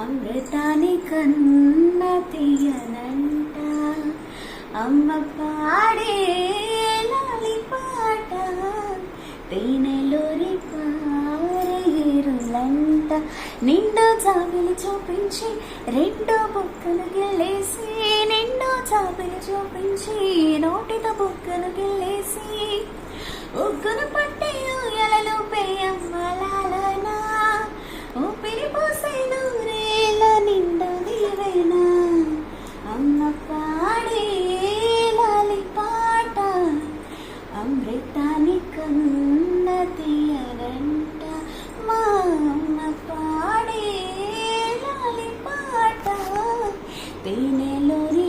అమృతాని కన్న తీయనంట అమ్మ పాడే లాలి పాట తేనెలోని పారేరులంట నిండు జాబిలి చూపించి రెండో బొక్కలు గెలేసి నిండు జాబిలి చూపించి నోటితో బొక్కలు గెలేసి ఉగ్గును పట్టే తెనెలొరి